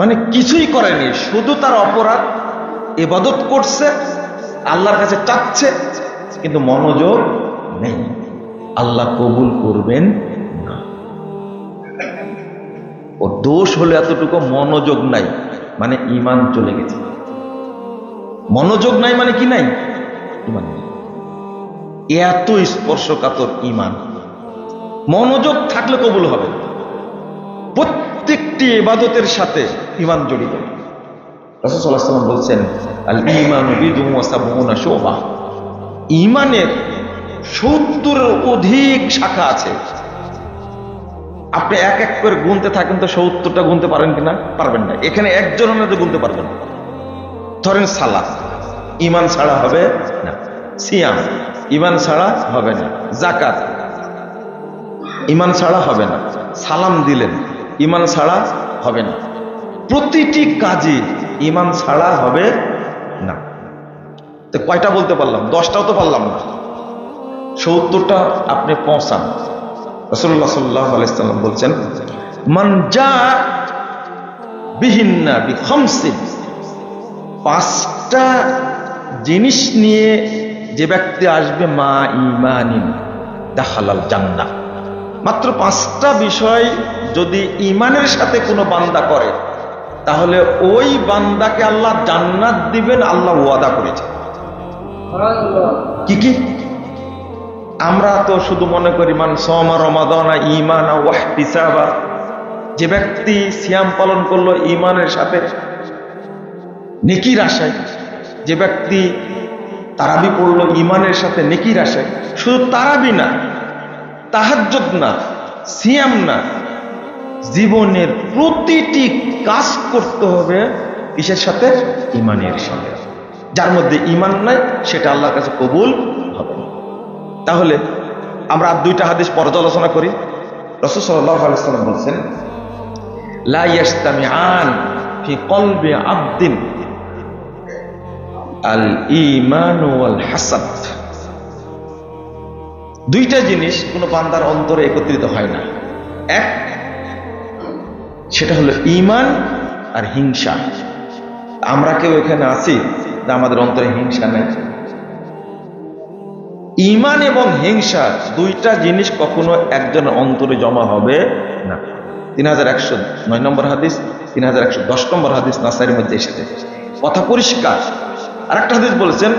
মানে কিছুই করেনি, শুধু তার অপরাধ এবাদত করছে, আল্লাহর কাছে চাচ্ছে, কিন্তু মনোযোগ নেই। আল্লাহ কবুল করবেন ও দোষ হলে এতটুকু মনোযোগ নাই মানে ইমান চলে গেছে। মনোযোগ নাই মানে কি নাই? ইমান এত স্পর্শকাতর ইমান মনোযোগ থাকলে কবুল হবে প্রত্যেকটি ইবাদতের সাথে ইমান জড়িত। রসদাল্লাম বলছেন ইমানের সত্তরের অধিক শাখা আছে। আপনি এক এক করে গুনতে থাকেন তো সত্তরটা গুনতে পারেন কিনা? পারবেন না। এখানে একজনের মধ্যে গুনতে পারবেন ধরেন সালাদ। ইমান ছাড়া হবে না। সিয়াম। ইমান ছাড়া হবে না। জাকাত ইমান ছাড়া হবে না। সালাম দিলেন। ইমান ছাড়া হবে না। প্রতিটি কাজে ইমান ছাড়া হবে না। তো কয়টা বলতে পারলাম? দশটাও তো পারলাম না। সত্তরটা আপনি পৌঁছান। রসুল্লাহ সাল্লাহ আলাইসাল্লাম বলছেন মনজা বিহিন্না বিখমসিন। পাঁচটা জিনিস নিয়ে যে ব্যক্তি আসবে, মা ইমানিন দেখালাল জান্না মাত্র পাঁচটা বিষয় যদি ইমানের সাথে কোনো বান্দা করে, তাহলে ওই বান্দাকে আল্লাহ জান্নাত দিবেন, আল্লাহ ওয়াদা করেছে। কি কি? আমরা তো শুধু মনে করি, মান সমা রমাদানা ইমানা ওয়াহতিসাবা। যে ব্যক্তি সিয়াম পালন করল ইমানের সাথে, নেকির আশায়। যে ব্যক্তি তারাবি পড়ল ইমানের সাথে, নেকির আশায়। শুধু তারাবি না, তাহাজ্জুদ না, সিয়াম না জীবনের প্রতিটি কাজ করতে হবে কিসের সাথে? ইমানের সাথে। যার মধ্যে ইমান নাই, সেটা আল্লাহর কাছে কবুল হবে তাহলে আমরা আর দুইটা হাদিস পর্যালোচনা করি। রসুল সাল্লাম বলছেন, লা ইয়াস্তামিআন ফি কলবি আবদিন আল ঈমান ওয়াল হাসাদ দুইটা জিনিস কোনো বান্দার অন্তরে একত্রিত হয় না। এক সেটা হলো ইমান আর হিংসা। আমরা কেউ এখানে আছি যে আমাদের অন্তরে হিংসা নেই। ইমান এবং হিংসা দুইটা জিনিস কখনো একজনের অন্তরে জমা হবে না। তিন হাজার একশো নয় নম্বর হাদিস, তিন হাজার একশো দশ নম্বর হাদিস নাসারির মধ্যে এসেছে। কথা পরিষ্কার। আর একটা হাদিস বলেছেন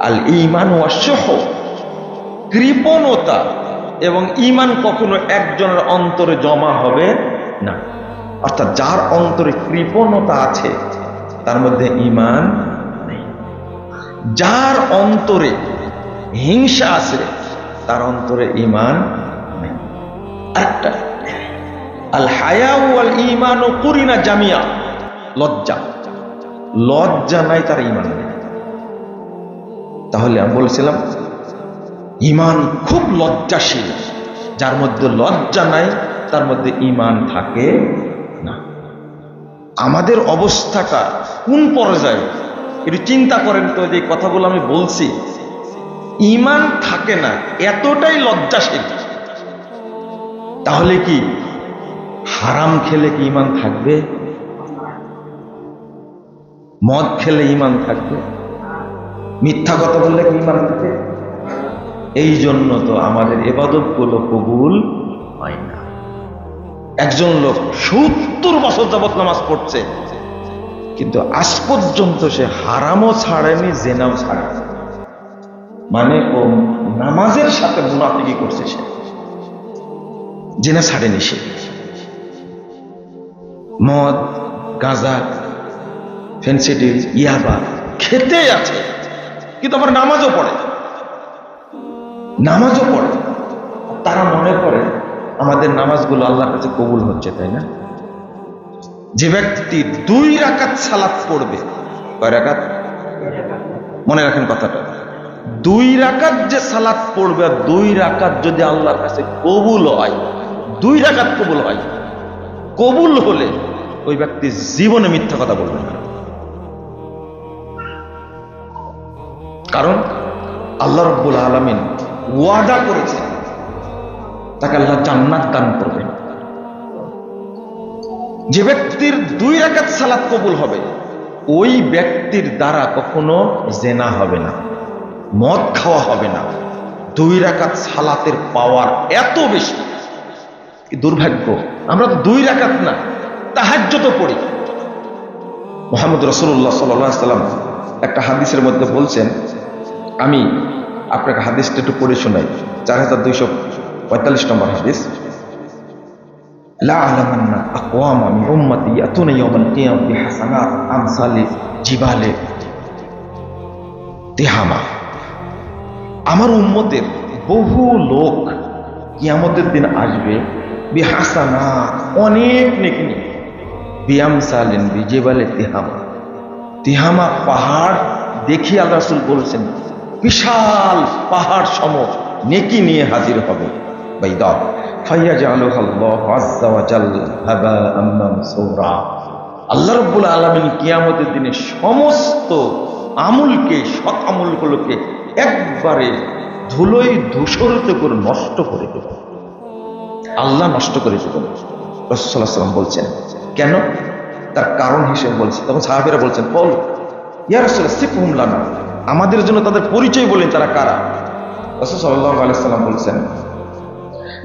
আল শুহ কৃপণতা এবং ইমান কখনো একজনের অন্তরে জমা হবে না। অর্থাৎ যার অন্তরে কৃপণতা আছে, তার মধ্যে ইমান নেই। যার অন্তরে হিংসা আছে, তার অন্তরে ইমান নেই। আরেকটা। আল হায়া আল ইমান ও করিনা জামিয়া। লজ্জা। লজ্জা নাই তার ইমান নেই। তাহলে আমি বলছিলাম ইমান খুব লজ্জাশীল। যার মধ্যে লজ্জা নাই, তার মধ্যে ইমান থাকে না। আমাদের অবস্থাটা কোন পর্যায়ে? একটু চিন্তা করেন তো, যে কথাগুলো আমি বলছি। ইমান থাকে না, এতটাই লজ্জাশীল। তাহলে কি হারাম খেলে কি ইমান থাকবে? মদ খেলে ইমান থাকবে? মিথ্যা কথা বললে কি ইমান থাকে? এই জন্য তো আমাদের এবাদতগুলো কবুল হয় না। একজন লোক সত্তর বছর যাবৎ নামাজ পড়ছে, কিন্তু আজ পর্যন্ত সে হারামও ছাড়েনি, জেনাও ছাড়েনি। মানে ও নামাজের সাথে মুনাফিকি করছে সে। জেনা ছাড়েনি সে। মদ, গাঁজা, ফেন্সিডিল, ইয়াবা খেতে আছে, কিন্তু আবার নামাজও পড়ে নামাজও পড়ে। তারা মনে করে আমাদের নামাজগুলো আল্লাহর কাছে কবুল হচ্ছে, তাই না? যে ব্যক্তি দুই রাকাত সালাত পড়বে, কয় রাকাত? মনে রাখেন কথাটা। দুই রাকাত যে সালাত পড়বে আর দুই রাকাত যদি আল্লাহর কাছে কবুল হয়, দুই রাকাত কবুল হয়, কবুল হলে ওই ব্যক্তি জীবনে মিথ্যা কথা বলবে না। কারণ আল্লাহ রব্বুল আলমিন ওয়াদা করেছেন তাকে আল্লাহ জান্নাত দান করবেন। যে ব্যক্তির দুই রাকাত সালাত কবুল হবে, ওই ব্যক্তির দ্বারা কখনো জেনা হবে না, মদ খাওয়া হবে না। দুই রাকাত সালাতের পাওয়ার এত বেশি দুর্ভাগ্য? আমরা তো দুই রাকাত না তাহাজ্য তো পড়ি। মোহাম্মদ রসুল্লাহ সাল্লাম একটা হাদিসের মধ্যে বলছেন, আমি আপনাকে হাদিসটা একটু পড়ে শোনাই। চার হাজার দুইশো পঁয়তাল্লিশ নম্বর হাদিস। আমার উম্মতের বহু লোক কিয়ামতের দিন আসবে বিহাসানা, অনেক নেকি নিয়ে বিয়াম সালেন বিজেবালে তেহামা। তেহামা পাহাড় দেখি আল্লাহ রসুল বলছেন বিশাল পাহাড় সম নেকি নিয়ে হাজির হবে। ফাইয়াজআলুহা আল্লাহু রাব্বুল আলামিন কিয়ামতের দিনে সমস্ত আমলকে, সৎ আমলগুলোকে একবারে ধুলোই ধূসরিত করে নষ্ট করে দেবে। আল্লাহ নষ্ট করে দেবেন রসুল্লাহ সাল্লাম বলছেন, কেন? তার কারণ হিসেবে বলছে। তখন সাহাবেরা বলছেন, বল, ইয়া রসুল্লাহ সিফ হুমলানা আমাদের জন্য তাদের পরিচয় বলেন তারা কারা? রসুল সাল্লাহ আলাইসাল্লাম বলছেন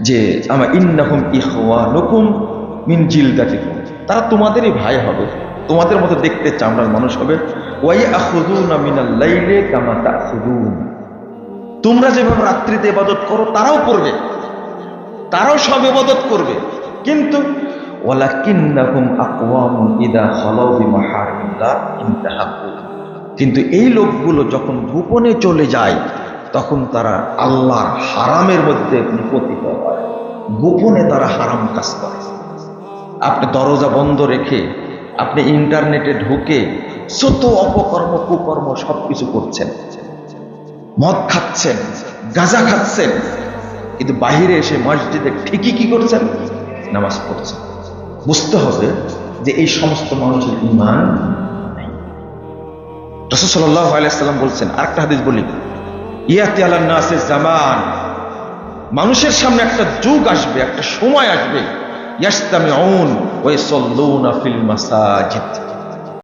যে আমার ইন্নাহুম ইহওয়া নকুম মিন জিল জিলদাতিকুম তারা তোমাদেরই ভাই হবে, তোমাদের মতো দেখতে চামড়ার মানুষ হবে। ওয়াই মিনাল লাইলে কামা তোমরা যেভাবে রাত্রিতে ইবাদত করো, তারাও করবে, তারাও সব ইবাদত করবে। কিন্তু, ওয়ালাকিন্নাহুম আকওয়ামুন ইদা খালাউ বিমাহারিল্লাহ ইনতাহাকু কিন্তু এই লোকগুলো যখন গোপনে চলে যায়, তখন তারা আল্লাহর হারামের মধ্যে নিপতিত হয়। গোপনে তারা হারাম কাজ করে। আপনি দরজা বন্ধ রেখে, আপনি ইন্টারনেটে ঢুকে শত অপকর্ম, কুকর্ম সবকিছু করছেন। মদ খাচ্ছেন, গাঁজা খাচ্ছেন, কিন্তু বাহিরে এসে মসজিদে ঠিকই কি করছেন? নামাজ পড়ছেন। বুঝতে হবে যে এই সমস্ত মানুষের ইমান রসুল সাল্লাহ আলাইসাল্লাম বলছেন, আরেকটা হাদিস বলি। ইয়াতি আল্লাহ নাসের জামান। মানুষের সামনে একটা যুগ আসবে, একটা সময় আসবে। ইয়াস্তামে অন ওয়ে সল্লুনা ফিল মাসাজিদ।